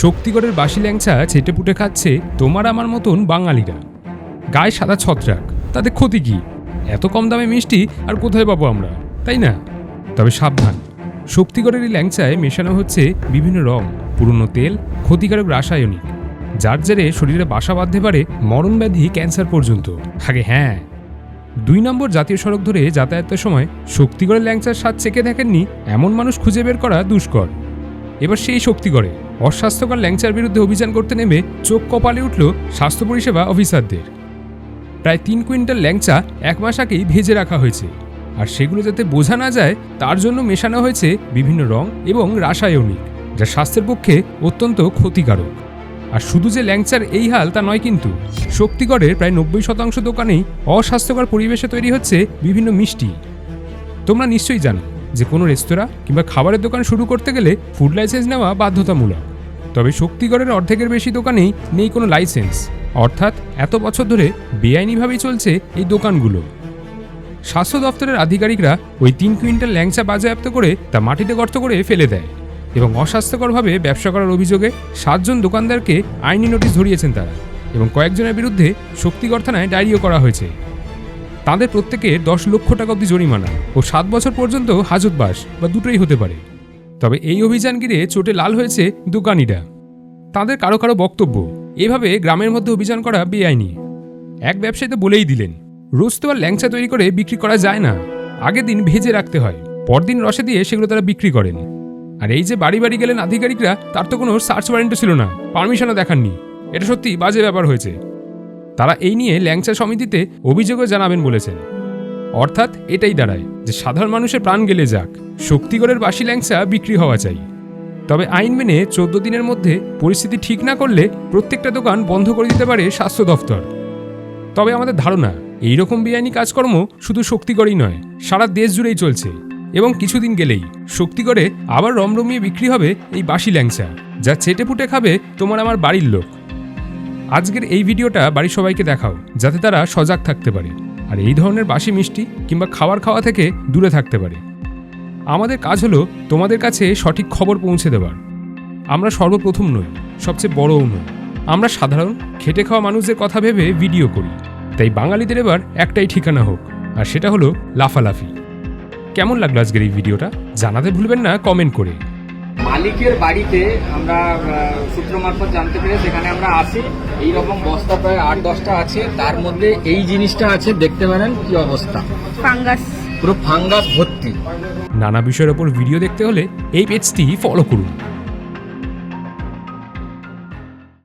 শক্তিগড়ের বাসি ল্যাংচা ছেটে পুটে খাচ্ছে তোমার আমার মতন বাঙালিরা। গায়ে সাদা ছত্রাক, তাতে ক্ষতি কি? এত কম দামে মিষ্টি, আর কোথায় পাবো আমরা? তাই না? তবে সাবধান। শক্তিগড়ের এই ল্যাংচায় মেশানো হচ্ছে বিভিন্ন রং, পুরনো তেল, ক্ষতিকারক রাসায়নিক। যার জেরে শরীরে বাসা বাঁধতে পারে মরণ ব্যাধি ক্যান্সার পর্যন্ত। আগে হ্যাঁ। দুই নম্বর জাতীয় সড়ক ধরে যাতায়াতের সময় শক্তিগড়ের ল্যাংচার স্বাদ চেকে দেখেননি, এমন মানুষ খুঁজে বের করা দুষ্কর। এবার সেই শক্তিগড়ে। অস্বাস্থ্যকর ল্যাংচার বিরুদ্ধে অভিযান করতে নেমে চোখ কপালে উঠল স্বাস্থ্য পরিষেবা অফিসারদের। প্রায় তিন কুইন্টাল ল্যাংচা এক মাস আগেই ভেজে রাখা হয়েছে। আর সেগুলো যাতে বোঝা না যায়, তার জন্য মেশানো হয়েছে বিভিন্ন রং এবং রাসায়নিক, যা স্বাস্থ্যের পক্ষে অত্যন্ত ক্ষতিকারক। আর শুধু যে ল্যাংচার এই হাল তা নয় কিন্তু, শক্তিগড়ের প্রায় নব্বই শতাংশ দোকানেই অস্বাস্থ্যকর পরিবেশে তৈরি হচ্ছে বিভিন্ন মিষ্টি। তোমরা নিশ্চয়ই জানো যে কোনো রেস্তোরাঁ কিংবা খাবারের দোকান শুরু করতে গেলে ফুড লাইসেন্স নেওয়া বাধ্যতামূলক। তবে শক্তিগড়ের অর্ধেকের বেশি দোকানেই নেই কোনো লাইসেন্স। অর্থাৎ এত বছর ধরে বেআইনিভাবেই চলছে এই দোকানগুলো। স্বাস্থ্য দপ্তরের আধিকারিকরা ওই তিন কুইন্টাল ল্যাংচা বাজেয়াপ্ত করে তা মাটিতে গর্ত করে ফেলে দেয় এবং অস্বাস্থ্যকরভাবে ব্যবসা করার অভিযোগে সাতজন দোকানদারকে আইনি নোটিশ ধরিয়েছেন তারা এবং কয়েকজনের বিরুদ্ধে শক্তিগড় থানায় ডায়েরিও করা হয়েছে। তাদের প্রত্যেকে দশ লক্ষ টাকা অবধি জরিমানা ও সাত বছর পর্যন্ত হাজতবাস বা দুটোই হতে পারে। তবে এই অভিযান ঘিরে চোটে লাল হয়েছে দোকানিরা। তাদের কারও কারও বক্তব্য। এভাবে গ্রামের মধ্যে অভিযান করা বেআইনি। এক ব্যবসায়ী তো বলেই দিলেন, রোজ তো আর ল্যাংচা তৈরি করে বিক্রি করা যায় না। আগের দিন ভেজে রাখতে হয়, পরদিন রসে দিয়ে সেগুলো তারা বিক্রি করেন। আর এই যে বাড়ি বাড়ি গেলেন আধিকারিকরা, তার তো কোনো সার্চ ওয়ারেন্টও ছিল না, পারমিশনও দেখাননি। এটা সত্যি বাজে ব্যাপার হয়েছে। তারা এই নিয়ে ল্যাংচা সমিতিতে অভিযোগও জানাবেন বলেছেন। অর্থাৎ এটাই দাঁড়ায় যে সাধারণ মানুষের প্রাণ গেলে যাক। শক্তিগড়ের বাসি ল্যাংচা বিক্রি হওয়া চাই। তবে আইন মেনে চোদ্দ দিনের মধ্যে পরিস্থিতি ঠিক না করলে প্রত্যেকটা দোকান বন্ধ করে দিতে পারে স্বাস্থ্য দফতর। তবে আমাদের ধারণা এই রকম বেআইনি কাজকর্ম শুধু শক্তিগড়েই নয়, সারা দেশ জুড়েই চলছে। এবং কিছুদিন গেলেই শক্তিগড়ে আবার রমরমিয়ে বিক্রি হবে এই বাসি ল্যাংচা, যা চেটে পুটে খাবে তোমার আমার বাড়ির লোক। আজকের এই ভিডিওটা বাড়ির সবাইকে দেখাও, যাতে তারা সজাগ থাকতে পারে। আর এই ধরনের বাসি মিষ্টি কিংবা খাবার খাওয়া থেকে দূরে থাকতে পারে। আমাদের কাজ হলো তোমাদের কাছে সঠিক খবর পৌঁছে দেওয়ার আমরা সর্বপ্রথম নই সবচেয়ে বড়ও নই। আমরা সাধারণ খেটে খাওয়া মানুষদের কথা ভেবে ভিডিও করি। তাই বাঙালিদের এবার একটাই ঠিকানা হোক আর সেটা হলো লাফালাফি। কেমন লাগল আজকের এই ভিডিওটা জানাতে ভুলবেন না কমেন্ট করে। মালিকের বাড়িতে আমরা সূত্র মারফত জানতে পেরে সেখানে আমরা আসি। এই রকম বস্তা প্রায় আট দশটা আছে তার মধ্যে এই জিনিসটা আছে দেখতে পারেন কি অবস্থা। ফাঙ্গাস পুরো ফাঙ্গাস ভর্তি। নানা বিষয়ের ওপর ভিডিও দেখতে হলে এই পেজটি ফলো করুন।